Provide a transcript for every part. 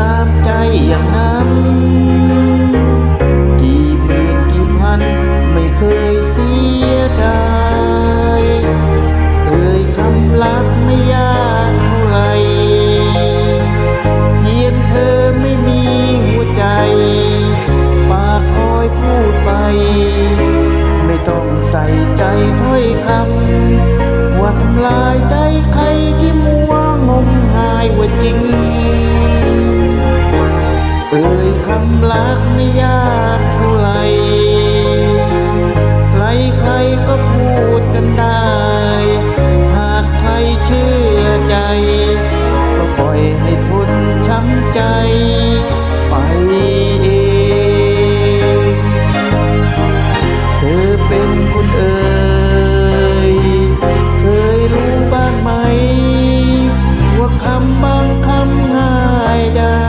ตามใจอย่างนั้น กี่หมื่นกี่พันไม่เคยเสียดายเอ่ยคำรักไม่ยากเท่าไรเพียงเธอไม่มีหัวใจ ปากคอยพูดไป ไม่ต้องใส่ใจถ้อยคำว่าทำลายใจใครที่ คำรักไม่ยากเท่าไหร่ใครใครก็พูดกันได้ หากใครเชื่อใจ ก็ปล่อยให้ทนช้ำใจไปเองเธอเป็นคนเอ่ยเคยรู้บ้างไหม ว่าคำบางคำง่ายได้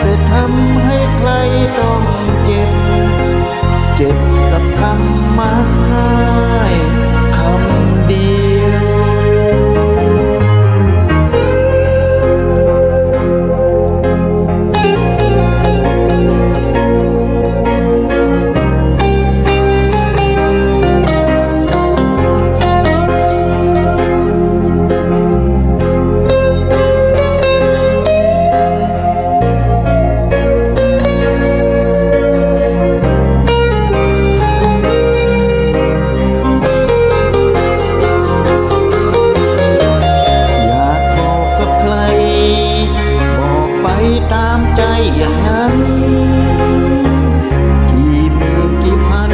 แต่ทำ เจ็บกับคำมา อย่างนั้น กี่หมื่นกี่พัน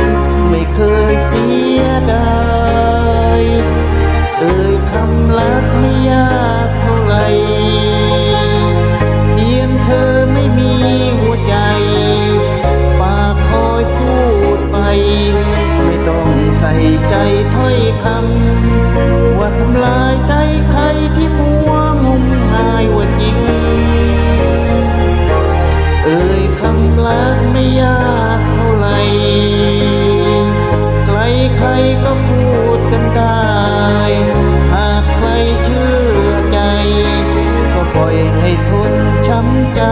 ไม่เคยเสียดายเอ่ยคำรักไม่ยากเท่าไหร่เพียงเธอไม่มีหัวใจ ปากคอยพูดไป ไม่ต้องใส่ใจถ้อยคำว่าทำลายใจ ครใครก็พูดกันได้ หากใครเชื่อใจ ก็ปล่อยให้ทนช้ำใจ